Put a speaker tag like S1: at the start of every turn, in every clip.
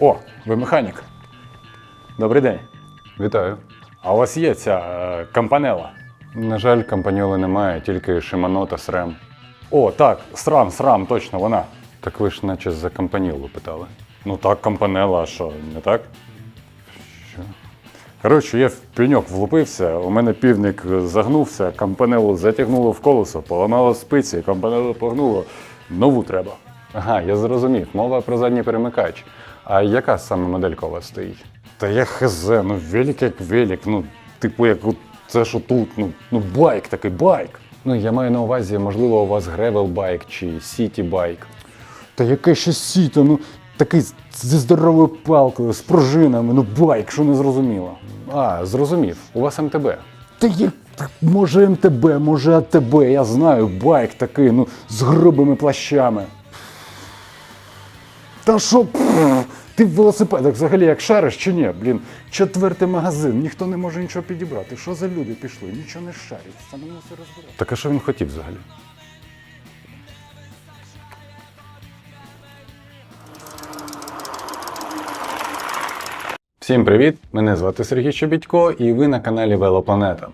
S1: О, ви механік. Добрий день.
S2: Вітаю.
S1: А у вас є ця е, кампанела?
S2: На жаль, компаньоли немає, тільки Shimano та SRAM.
S1: О, так, срам, срам, точно вона.
S2: Так ви ж наче за компаньолу питали.
S1: Ну так, кампанела, а що, не так?
S2: Що?
S1: Коротше, я в пеньок влупився, у мене півник загнувся, кампанелу затягнуло в колесо, поламало спиці, кампанелу погнуло. Нову треба.
S2: Ага, я зрозумів. Мова про задній перемикач. А яка саме моделька у вас стоїть?
S1: Та я хз, ну велик як велик, ну, типу, як от це що тут, ну, ну байк такий байк.
S2: Ну, я маю на увазі, можливо, у вас гревел байк чи сіті байк.
S1: Та яке ще сіто, ну такий зі здоровою палкою, з пружинами, ну байк, що не зрозуміло.
S2: А, зрозумів. У вас МТБ.
S1: Та є, може МТБ, може АТБ, я знаю, байк такий, ну, з грубими плащами. Та що, ти в велосипедах взагалі як шариш чи ні? Блін, четвертий магазин, ніхто не може нічого підібрати. Що за люди пішли? Нічого не шарять, самому все розбирати.
S2: Так а що він хотів взагалі? Всім привіт! Мене звати Сергій Щебідько і ви на каналі Велопланета.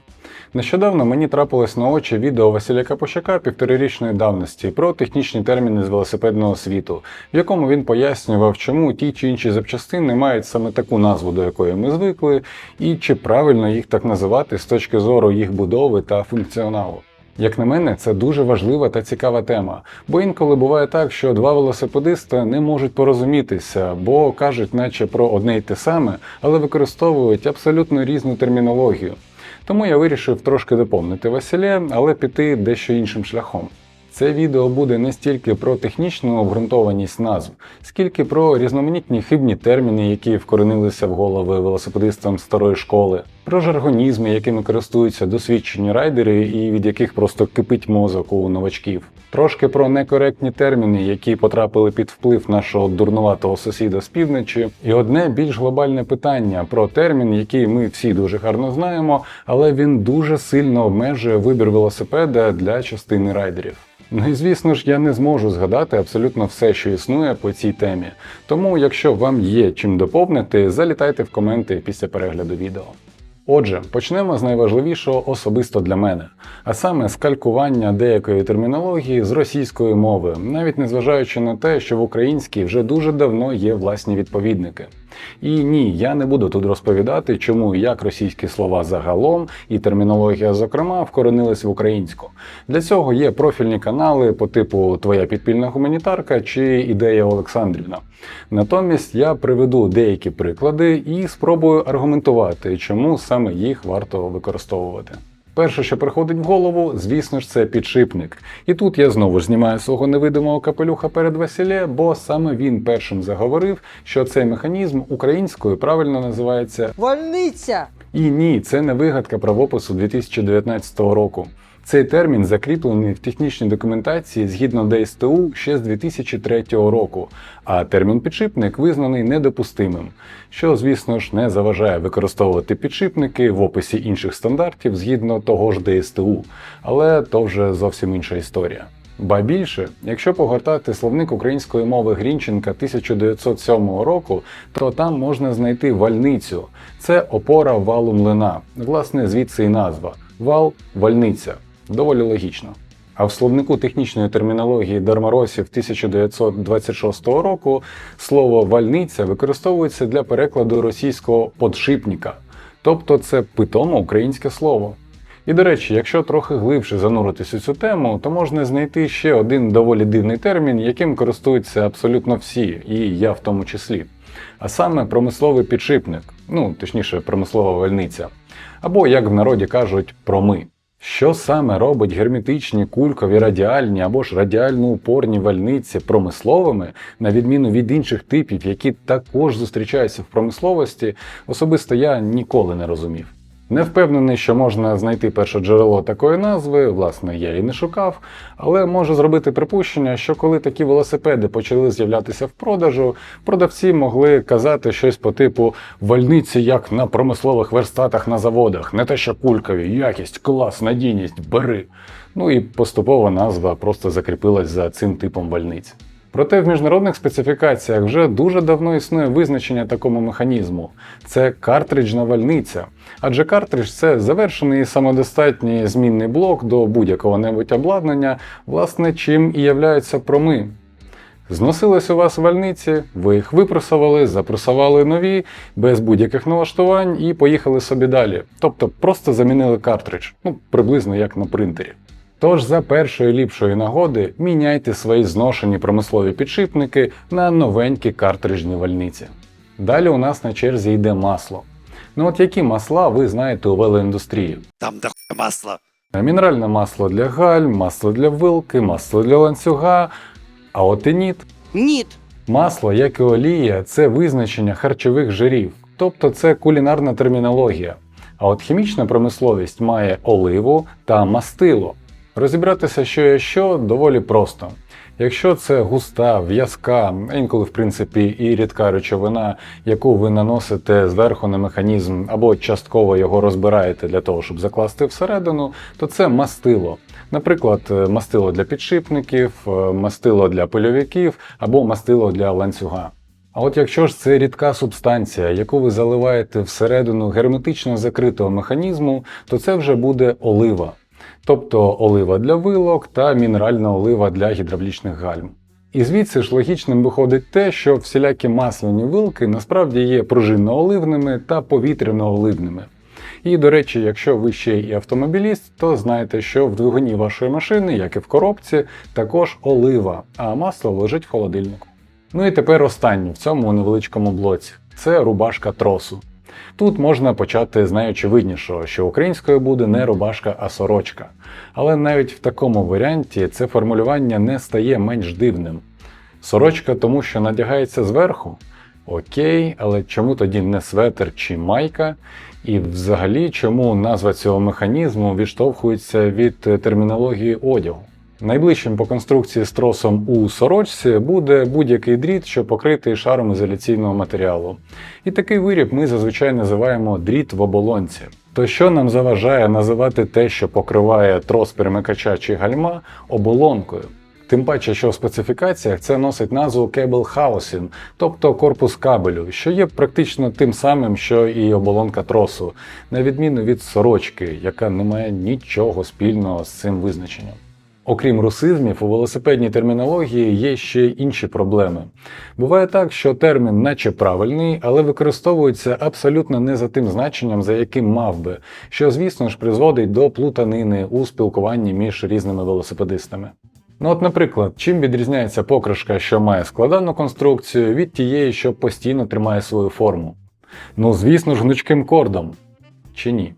S2: Нещодавно мені трапилось на очі відео Василя Капущака півторирічної давності про технічні терміни з велосипедного світу, в якому він пояснював, чому ті чи інші запчастини мають саме таку назву, до якої ми звикли, і чи правильно їх так називати з точки зору їх будови та функціоналу. Як на мене, це дуже важлива та цікава тема, бо інколи буває так, що два велосипедиста не можуть порозумітися, бо кажуть, наче про одне й те саме, але використовують абсолютно різну термінологію. Тому я вирішив трошки доповнити Василя, але піти дещо іншим шляхом. Це відео буде не стільки про технічну обґрунтованість назв, скільки про різноманітні хибні терміни, які вкоренилися в голови велосипедистам старої школи, про жаргонізми, якими користуються досвідчені райдери і від яких просто кипить мозок у новачків. Трошки про некоректні терміни, які потрапили під вплив нашого дурнуватого сусіда з півночі, і одне більш глобальне питання про термін, який ми всі дуже гарно знаємо, але він дуже сильно обмежує вибір велосипеда для частини райдерів. Ну і звісно ж, я не зможу згадати абсолютно все, що існує по цій темі. Тому, якщо вам є чим доповнити, залітайте в коменти після перегляду відео. Отже, почнемо з найважливішого особисто для мене, а саме з калькування деякої термінології з російської мови, навіть незважаючи на те, що в українській вже дуже давно є власні відповідники. І ні, я не буду тут розповідати, чому і як російські слова загалом і термінологія, зокрема, вкоренились в українську. Для цього є профільні канали по типу Твоя підпільна гуманітарка чи Ідея Олександрівна. Натомість я приведу деякі приклади і спробую аргументувати, чому саме їх варто використовувати. Перше, що приходить в голову, звісно ж, це підшипник. І тут я знову ж знімаю свого невидимого капелюха перед Василє, бо саме він першим заговорив, що цей механізм українською правильно називається
S3: Вольниця!
S2: і ні, це не вигадка правопису 2019 року. Цей термін закріплений в технічній документації згідно ДСТУ ще з 2003 року, а термін підшипник визнаний недопустимим, що, звісно ж, не заважає використовувати підшипники в описі інших стандартів згідно того ж ДСТУ, але то вже зовсім інша історія. Ба більше, якщо погортати словник української мови Грінченка 1907 року, то там можна знайти вальницю. Це опора валу млина. Власне, звідси і назва вал вальниця. Доволі логічно. А в словнику технічної термінології Дармаросів 1926 року слово вальниця використовується для перекладу російського подшипника, тобто це питомо українське слово. І до речі, якщо трохи глибше зануритись у цю тему, то можна знайти ще один доволі дивний термін, яким користуються абсолютно всі, і я в тому числі. А саме промисловий підшипник, ну точніше, промислова вальниця, або як в народі кажуть, проми. Що саме робить герметичні, кулькові, радіальні або ж радіально упорні вальниці промисловими, на відміну від інших типів, які також зустрічаються в промисловості, особисто я ніколи не розумів. Не впевнений, що можна знайти перше джерело такої назви, власне, я і не шукав, але можу зробити припущення, що коли такі велосипеди почали з'являтися в продажу, продавці могли казати щось по типу вальниці як на промислових верстатах на заводах, не те що кулькові, якість, клас, надійність, бери. Ну і поступово назва просто закріпилась за цим типом вальниць. Проте в міжнародних специфікаціях вже дуже давно існує визначення такому механізму це картриджна вальниця. Адже картридж це завершений і самодостатній змінний блок до будь-якого небудь обладнання, власне, чим і являються проми. Зносились у вас вальниці, ви їх випросували, запросували нові, без будь-яких налаштувань і поїхали собі далі. Тобто просто замінили картридж, ну приблизно як на принтері. Тож за першої ліпшої нагоди міняйте свої зношені промислові підшипники на новенькі картриджні вальниці. Далі у нас на черзі йде масло. Ну от які масла ви знаєте у велоіндустрії?
S3: Там дохуя масла.
S2: Мінеральне масло для галь, масло для вилки, масло для ланцюга, а от і ніт.
S3: Ніт.
S2: Масло, як і олія, це визначення харчових жирів, тобто це кулінарна термінологія. А от хімічна промисловість має оливу та мастило. Розібратися, що є що, доволі просто. Якщо це густа, в'язка, інколи в принципі і рідка речовина, яку ви наносите зверху на механізм або частково його розбираєте для того, щоб закласти всередину, то це мастило. Наприклад, е, мастило для підшипників, е, мастило для польовиків або мастило для ланцюга. А от якщо ж це рідка субстанція, яку ви заливаєте всередину герметично закритого механізму, то це вже буде олива. Тобто олива для вилок та мінеральна олива для гідравлічних гальм. І звідси ж логічним виходить те, що всілякі масляні вилки насправді є пружинно-оливними та повітряно-оливними. І, до речі, якщо ви ще і автомобіліст, то знайте, що в двигуні вашої машини, як і в коробці, також олива, а масло лежить в холодильнику. Ну і тепер останнє в цьому невеличкому блоці це рубашка тросу. Тут можна почати з найочевиднішого, що українською буде не рубашка, а сорочка. Але навіть в такому варіанті це формулювання не стає менш дивним. Сорочка тому, що надягається зверху. Окей, але чому тоді не светр чи майка? І взагалі, чому назва цього механізму відштовхується від термінології одягу? Найближчим по конструкції з тросом у сорочці буде будь-який дріт, що покритий шаром ізоляційного матеріалу. І такий виріб ми зазвичай називаємо дріт в оболонці. То що нам заважає називати те, що покриває трос перемикача чи гальма, оболонкою? Тим паче, що в специфікаціях це носить назву Cable Housing, тобто корпус кабелю, що є практично тим самим, що і оболонка тросу, на відміну від сорочки, яка не має нічого спільного з цим визначенням. Окрім русизмів, у велосипедній термінології є ще інші проблеми. Буває так, що термін наче правильний, але використовується абсолютно не за тим значенням, за яким мав би, що, звісно ж, призводить до плутанини у спілкуванні між різними велосипедистами. Ну от, наприклад, чим відрізняється покришка, що має складану конструкцію, від тієї, що постійно тримає свою форму? Ну, звісно ж, гнучким кордом. Чи ні?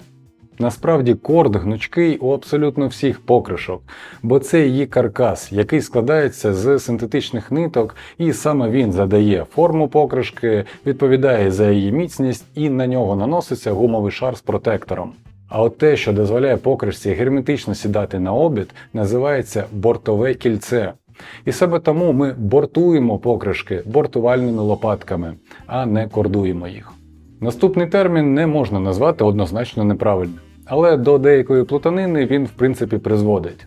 S2: Насправді корд гнучкий у абсолютно всіх покришок, бо це її каркас, який складається з синтетичних ниток, і саме він задає форму покришки, відповідає за її міцність, і на нього наноситься гумовий шар з протектором. А от те, що дозволяє покришці герметично сідати на обід, називається бортове кільце. І саме тому ми бортуємо покришки бортувальними лопатками, а не кордуємо їх. Наступний термін не можна назвати однозначно неправильним, але до деякої плутанини він в принципі призводить.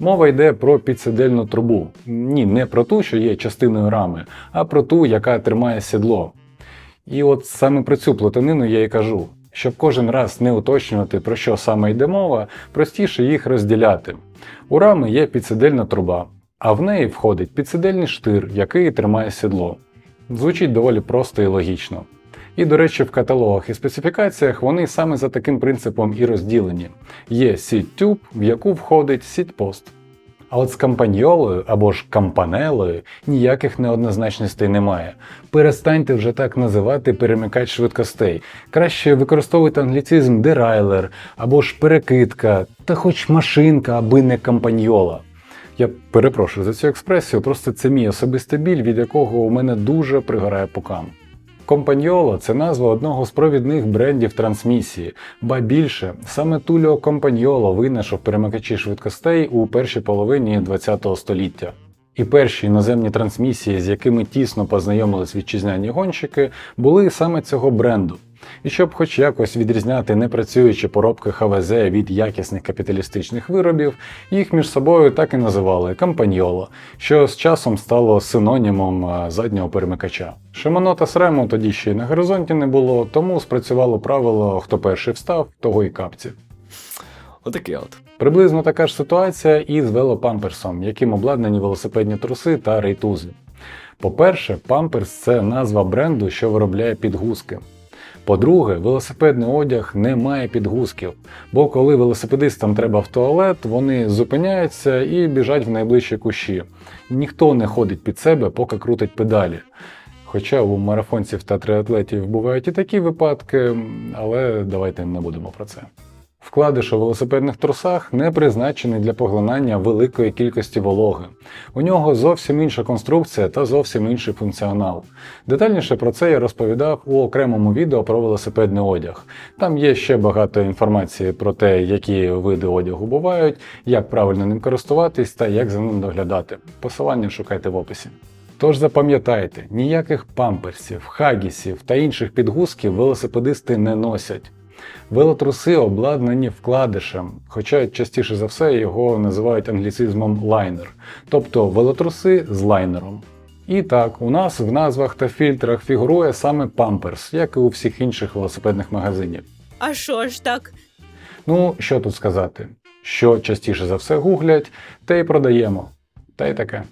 S2: Мова йде про підсидельну трубу. Ні, не про ту, що є частиною рами, а про ту, яка тримає сідло. І от саме про цю плутанину я і кажу. Щоб кожен раз не уточнювати, про що саме йде мова, простіше їх розділяти. У рами є підсидельна труба, а в неї входить підсидельний штир, який тримає сідло. Звучить доволі просто і логічно. І, до речі, в каталогах і специфікаціях вони саме за таким принципом і розділені. Є сіть-тюб, в яку входить сіть-пост. А от з кампаньолою або ж кампанелою ніяких неоднозначностей немає. Перестаньте вже так називати перемикач швидкостей. Краще використовуйте англіцизм дерайлер або ж перекидка, та хоч машинка, аби не кампаньола. Я перепрошую за цю експресію, просто це мій особистий біль, від якого у мене дуже пригорає пукан. Компаньоло це назва одного з провідних брендів трансмісії, ба більше саме Туліо Компаньоло винайшов перемикачі швидкостей у першій половині ХХ століття. І перші іноземні трансмісії, з якими тісно познайомились вітчизняні гонщики, були саме цього бренду. І щоб хоч якось відрізняти непрацюючі поробки ХВЗ від якісних капіталістичних виробів, їх між собою так і називали кампаньоло, що з часом стало синонімом заднього перемикача. Шимано та Срему тоді ще й на горизонті не було, тому спрацювало правило хто перший встав, того й капці.
S3: Отаке от.
S2: Приблизно така ж ситуація і з велопамперсом, яким обладнані велосипедні труси та рейтузи. По-перше, памперс це назва бренду, що виробляє підгузки. По-друге, велосипедний одяг не має підгузків, бо коли велосипедистам треба в туалет, вони зупиняються і біжать в найближчі кущі. Ніхто не ходить під себе, поки крутить педалі. Хоча у марафонців та триатлетів бувають і такі випадки, але давайте не будемо про це. Вкладиш у велосипедних трусах не призначений для поглинання великої кількості вологи. У нього зовсім інша конструкція та зовсім інший функціонал. Детальніше про це я розповідав у окремому відео про велосипедний одяг. Там є ще багато інформації про те, які види одягу бувають, як правильно ним користуватись та як за ним доглядати. Посилання шукайте в описі. Тож запам'ятайте, ніяких памперсів, хагісів та інших підгузків велосипедисти не носять. Велотруси обладнані вкладишем, хоча частіше за все його називають англіцизмом лайнер, тобто велотруси з лайнером. І так, у нас в назвах та фільтрах фігурує саме памперс, як і у всіх інших велосипедних магазинів.
S4: А що ж так?
S2: Ну, що тут сказати? Що частіше за все гуглять, те й продаємо. Та й таке.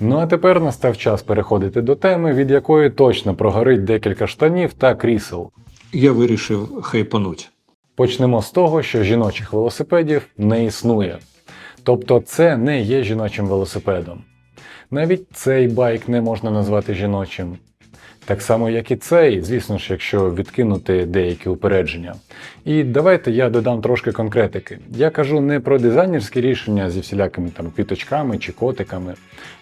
S2: Ну а тепер настав час переходити до теми, від якої точно прогорить декілька штанів та крісел.
S5: Я вирішив хайпануть.
S2: Почнемо з того, що жіночих велосипедів не існує. Тобто це не є жіночим велосипедом. Навіть цей байк не можна назвати жіночим. Так само, як і цей, звісно ж, якщо відкинути деякі упередження. І давайте я додам трошки конкретики. Я кажу не про дизайнерські рішення зі всілякими там квіточками чи котиками,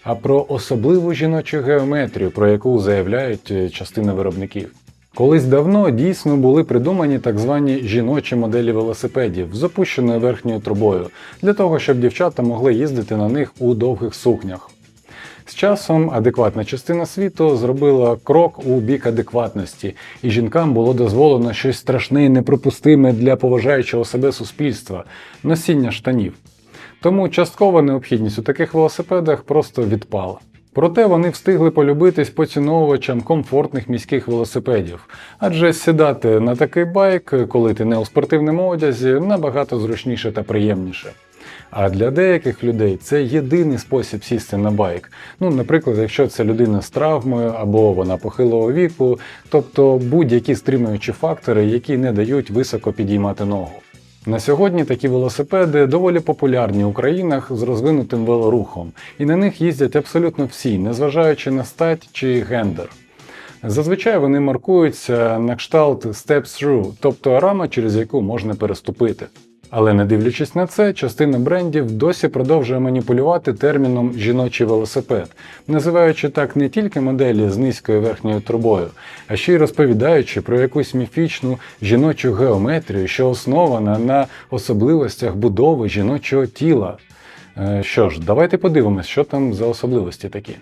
S2: а про особливу жіночу геометрію, про яку заявляють е, частина виробників. Колись давно дійсно були придумані так звані жіночі моделі велосипедів з опущеною верхньою трубою, для того, щоб дівчата могли їздити на них у довгих сукнях. З часом адекватна частина світу зробила крок у бік адекватності, і жінкам було дозволено щось страшне і неприпустиме для поважаючого себе суспільства носіння штанів. Тому часткова необхідність у таких велосипедах просто відпала. Проте вони встигли полюбитись поціновувачам комфортних міських велосипедів, адже сідати на такий байк, коли ти не у спортивному одязі, набагато зручніше та приємніше. А для деяких людей це єдиний спосіб сісти на байк. Ну, наприклад, якщо це людина з травмою або вона похилого віку, тобто будь-які стримуючі фактори, які не дають високо підіймати ногу. На сьогодні такі велосипеди доволі популярні у країнах з розвинутим велорухом, і на них їздять абсолютно всі, незважаючи на стать чи гендер. Зазвичай вони маркуються на кшталт step Through, тобто рама, через яку можна переступити. Але не дивлячись на це, частина брендів досі продовжує маніпулювати терміном жіночий велосипед, називаючи так не тільки моделі з низькою верхньою трубою, а ще й розповідаючи про якусь міфічну жіночу геометрію, що основана на особливостях будови жіночого тіла. Е, Що ж, давайте подивимось, що там за особливості такі.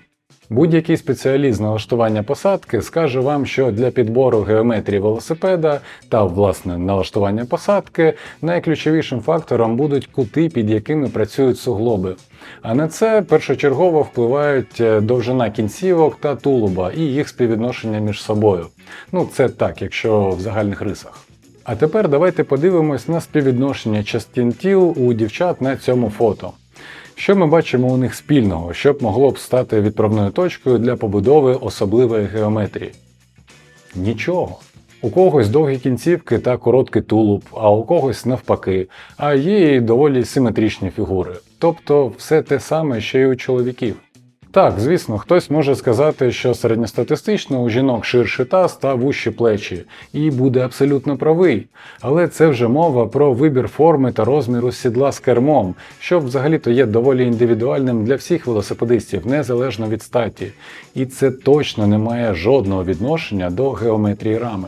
S2: Будь-який спеціаліст налаштування посадки скаже вам, що для підбору геометрії велосипеда та власне налаштування посадки найключовішим фактором будуть кути, під якими працюють суглоби. А на це першочергово впливають е, довжина кінцівок та тулуба і їх співвідношення між собою. Ну це так, якщо в загальних рисах. А тепер давайте подивимось на співвідношення частин тіл у дівчат на цьому фото. Що ми бачимо у них спільного, що б могло б стати відправною точкою для побудови особливої геометрії? Нічого. У когось довгі кінцівки та короткий тулуб, а у когось навпаки, а є і доволі симетричні фігури. Тобто все те саме, що й у чоловіків. Так, звісно, хтось може сказати, що середньостатистично у жінок ширший таз та вущі плечі, і буде абсолютно правий. Але це вже мова про вибір форми та розміру сідла з кермом, що взагалі-то є доволі індивідуальним для всіх велосипедистів, незалежно від статі. І це точно не має жодного відношення до геометрії рами.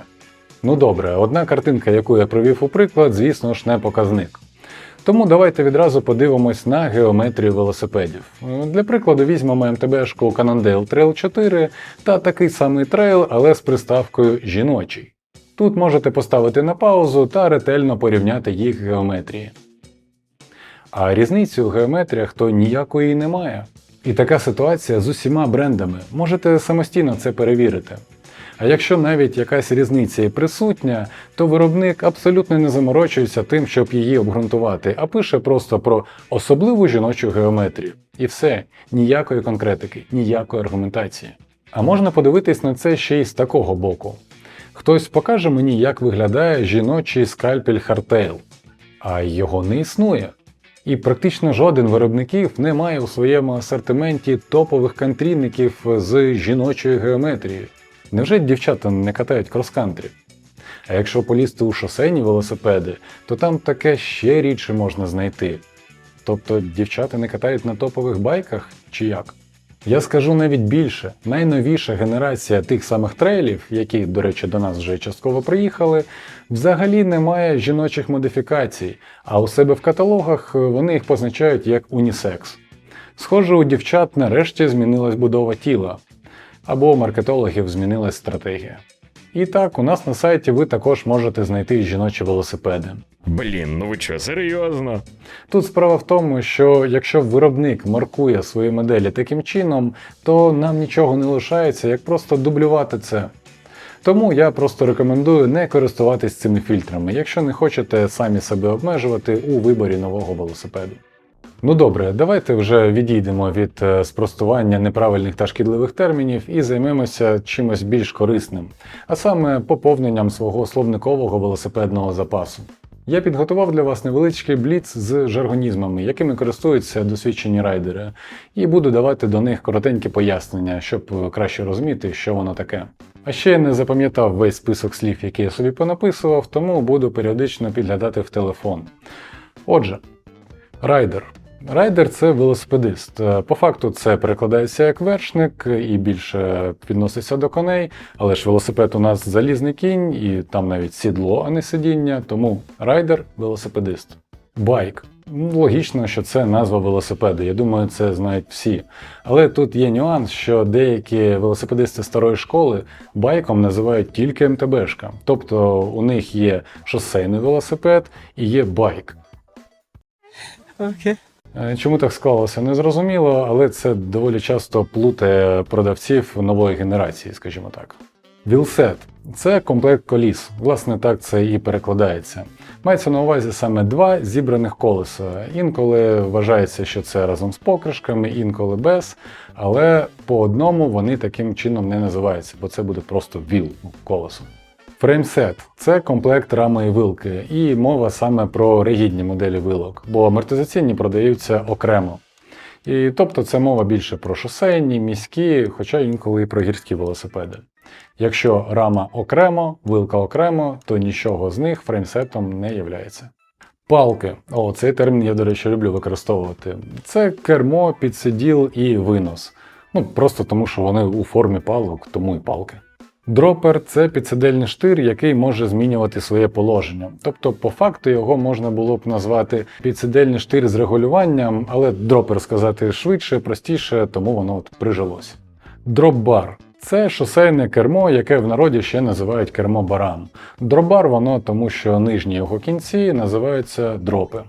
S2: Ну добре, одна картинка, яку я привів у приклад, звісно ж, не показник. Тому давайте відразу подивимось на геометрію велосипедів. Для прикладу візьмемо МТБшку Cannondale Trail 4 та такий самий трейл, але з приставкою жіночий. Тут можете поставити на паузу та ретельно порівняти їх геометрії. А різниці у геометріях то ніякої немає. І така ситуація з усіма брендами. Можете самостійно це перевірити. А якщо навіть якась різниця і присутня, то виробник абсолютно не заморочується тим, щоб її обґрунтувати, а пише просто про особливу жіночу геометрію. І все, ніякої конкретики, ніякої аргументації. А можна подивитись на це ще й з такого боку. Хтось покаже мені, як виглядає жіночий скальпель Hardtail, а його не існує. І практично жоден виробників не має у своєму асортименті топових контрійників з жіночою геометрією. Невже дівчата не катають крос-кантрі? А якщо полізти у шосейні велосипеди, то там таке ще рідше можна знайти. Тобто дівчата не катають на топових байках чи як? Я скажу навіть більше: найновіша генерація тих самих трейлів, які, до речі, до нас вже частково приїхали, взагалі не має жіночих модифікацій, а у себе в каталогах вони їх позначають як унісекс. Схоже, у дівчат нарешті змінилась будова тіла, або у маркетологів змінилась стратегія. І так, у нас на сайті ви також можете знайти жіночі велосипеди.
S3: Блін, ну ви чо, серйозно?
S2: Тут справа в тому, що якщо виробник маркує свої моделі таким чином, то нам нічого не лишається, як просто дублювати це. Тому я просто рекомендую не користуватись цими фільтрами, якщо не хочете самі себе обмежувати у виборі нового велосипеду. Ну добре, давайте вже відійдемо від е, спростування неправильних та шкідливих термінів і займемося чимось більш корисним, а саме поповненням свого словникового велосипедного запасу. Я підготував для вас невеличкий бліц з жаргонізмами, якими користуються досвідчені райдери, і буду давати до них коротенькі пояснення, щоб краще розуміти, що воно таке. А ще я не запам'ятав весь список слів, які я собі понаписував, тому буду періодично підглядати в телефон. Отже, райдер. Райдер це велосипедист. Е, По факту це перекладається як вершник і більше відноситься до коней, але ж велосипед у нас залізний кінь, і там навіть сідло, а не сидіння, тому райдер велосипедист. Байк. Ну, Логічно, що це назва велосипеду. Я думаю, це знають всі. Але тут є нюанс, що деякі велосипедисти старої школи байком називають тільки МТБшка. Тобто у них є шосейний велосипед і є байк.
S3: Окей.
S2: Е, Чому так склалося, не зрозуміло, але це доволі часто плутає продавців нової генерації, скажімо так. Вілсет це комплект коліс. Власне, так це і перекладається. Мається на увазі саме два зібраних колеса. Інколи вважається, що це разом з покришками, інколи без, але по одному вони таким чином не називаються, бо це буде просто віл колесо. Фреймсет це комплект рами і вилки, і мова саме про ригідні моделі вилок, бо амортизаційні продаються окремо. І тобто це мова більше про шосейні, міські, хоча інколи і про гірські велосипеди. Якщо рама окремо, вилка окремо, то нічого з них фреймсетом не являється. Палки. О, цей термін я, до речі, люблю використовувати. Це кермо, підсиділ і винос. Ну, просто тому, що вони у формі палок, тому і палки. Дропер це підсидельний штир, який може змінювати своє положення. Тобто, по факту його можна було б назвати підсидельний штир з регулюванням, але дропер сказати швидше, простіше, тому воно от прижилось. Дропбар це шосейне кермо, яке в народі ще називають кермо баран. Дропбар воно тому, що нижні його кінці називаються дропи.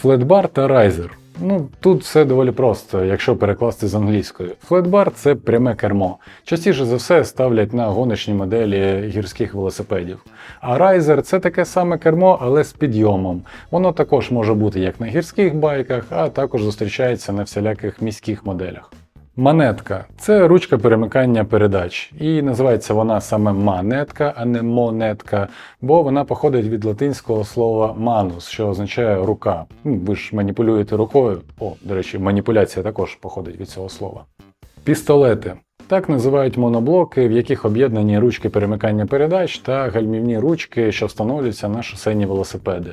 S2: Флетбар та райзер. Ну, тут все доволі просто, якщо перекласти з англійською. Флетбар це пряме кермо. Частіше за все ставлять на гоночні моделі гірських велосипедів. А райзер це таке саме кермо, але з підйомом. Воно також може бути як на гірських байках, а також зустрічається на всіляких міських моделях. Манетка це ручка перемикання передач, і називається вона саме манетка, а не монетка, бо вона походить від латинського слова манус, що означає рука. Ну, Ви ж маніпулюєте рукою. О, до речі, маніпуляція також походить від цього слова. Пістолети. Так називають моноблоки, в яких об'єднані ручки перемикання передач та гальмівні ручки, що встановлюються на шосейні велосипеди.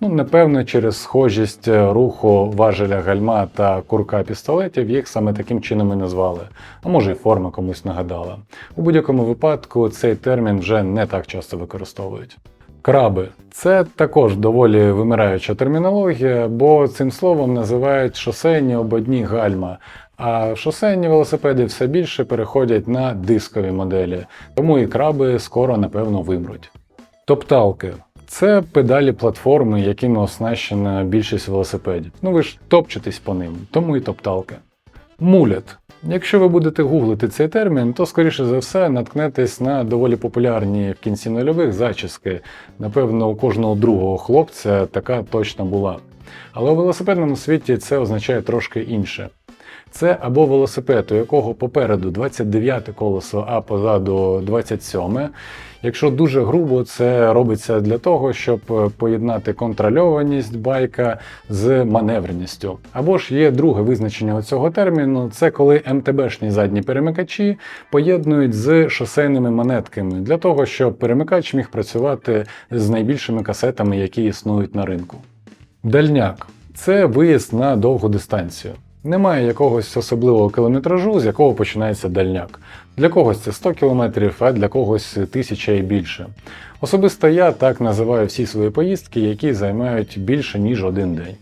S2: Ну, напевно, через схожість руху важеля гальма та курка пістолетів їх саме таким чином і назвали, а може й форма комусь нагадала. У будь-якому випадку цей термін вже не так часто використовують. Краби це також доволі вимираюча термінологія, бо цим словом називають шосейні ободні гальма. А шосейні велосипеди все більше переходять на дискові моделі, тому і краби скоро напевно вимруть. Топталки. Це педалі платформи, якими оснащена більшість велосипедів. Ну ви ж топчетесь по ним, тому і топталки. Мулят. Якщо ви будете гуглити цей термін, то скоріше за все наткнетесь на доволі популярні в кінці нульових зачіски. Напевно, у кожного другого хлопця така точно була. Але у велосипедному світі це означає трошки інше. Це або велосипед, у якого попереду 29 колесо, а позаду 27. Якщо дуже грубо, це робиться для того, щоб е, поєднати контрольованість байка з маневреністю. Або ж є друге визначення цього терміну: це коли МТБшні задні перемикачі поєднують з шосейними монетками для того, щоб перемикач міг працювати з найбільшими касетами, які існують на ринку. Дальняк це виїзд на довгу дистанцію. Немає якогось особливого кілометражу, з якого починається дальняк. Для когось це 100 км, а для когось 1000 і більше. Особисто я так називаю всі свої поїздки, які займають більше ніж один день.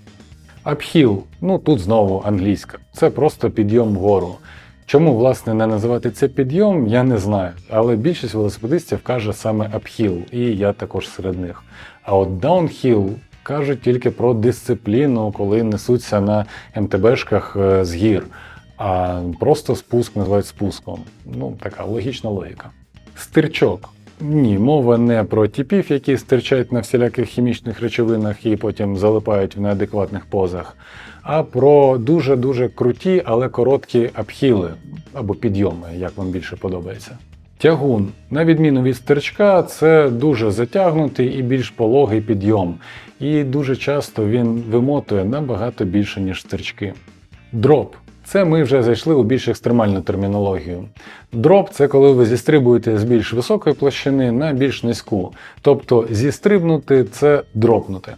S2: Апхіл, ну тут знову англійська, це просто підйом вгору. Чому, власне, не називати це підйом, я не знаю. Але більшість велосипедистів каже саме апхіл, і я також серед них. А от даунхіл кажуть тільки про дисципліну, коли несуться на МТБшках е, з гір, а просто спуск називають спуском. Ну, така логічна логіка. Стирчок. Ні, мова не про типів, які стирчать на всіляких хімічних речовинах і потім залипають в неадекватних позах, а про дуже-дуже круті, але короткі апхіли або підйоми, як вам більше подобається. Тягун, на відміну від стирчка, це дуже затягнутий і більш пологий підйом, і дуже часто він вимотує набагато більше, ніж стирчки. Дроп. Це ми вже зайшли у більш екстремальну термінологію. Дроп це коли ви зістрибуєте з більш високої площини на більш низьку. Тобто зістрибнути це дропнути.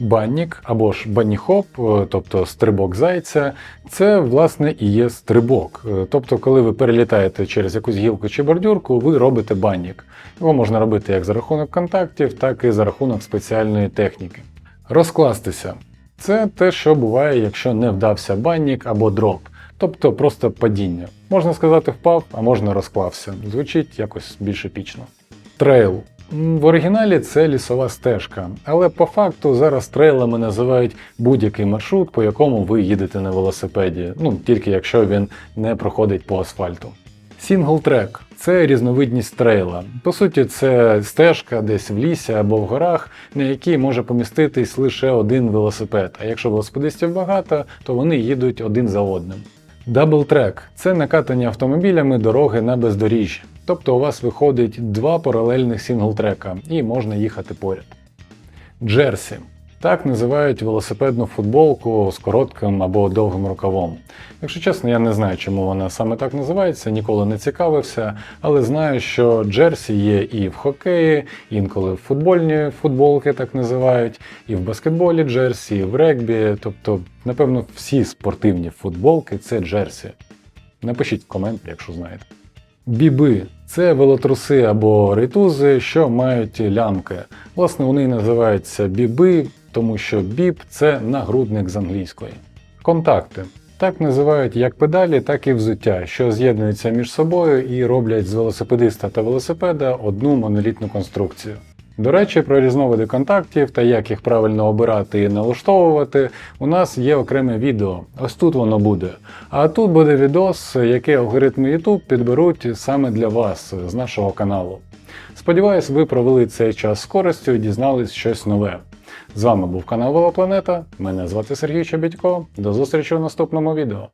S2: Баннік або ж баніхоп, е, тобто стрибок зайця, це власне і є стрибок. Е, Тобто, коли ви перелітаєте через якусь гілку чи бордюрку, ви робите баннік. Його можна робити як за рахунок контактів, так і за рахунок спеціальної техніки. Розкластися це те, що буває, якщо не вдався баннік або дроп, тобто просто падіння. Можна сказати, впав, а можна розклався. Звучить якось більш епічно. Трейл. В оригіналі це лісова стежка, але по факту зараз трейлами називають будь-який маршрут, по якому ви їдете на велосипеді, ну тільки якщо він не проходить по асфальту. Сінглтрек це різновидність трейла. По суті, це стежка десь в лісі або в горах, на якій може поміститись лише один велосипед. А якщо велосипедистів багато, то вони їдуть один за одним. Даблтрек це накатання автомобілями дороги на бездоріжжі. Тобто у вас виходить два паралельних сінглтрека і можна їхати поряд. Джерсі. Так називають велосипедну футболку з коротким або довгим рукавом. Якщо чесно, я не знаю, чому вона саме так називається, ніколи не цікавився, але знаю, що джерсі є і в хокеї, інколи в футбольні футболки так називають, і в баскетболі джерсі, і в регбі. Тобто, напевно, всі спортивні футболки це джерсі. Напишіть в комент, якщо знаєте. Біби це велотруси або рейтузи, що мають лямки. Власне, вони називаються біби, тому що біб це нагрудник з англійської. Контакти. Так називають як педалі, так і взуття, що з'єднуються між собою і роблять з велосипедиста та велосипеда одну монолітну конструкцію. До речі, про різновиди контактів та як їх правильно обирати і налаштовувати, у нас є окреме відео. Ось тут воно буде. А тут буде відос, який алгоритми YouTube підберуть саме для вас з нашого каналу. Сподіваюсь, ви провели цей час з користю і дізнались щось нове. З вами був канал Велопланета. Мене звати Сергій Чобітько. До зустрічі у наступному відео.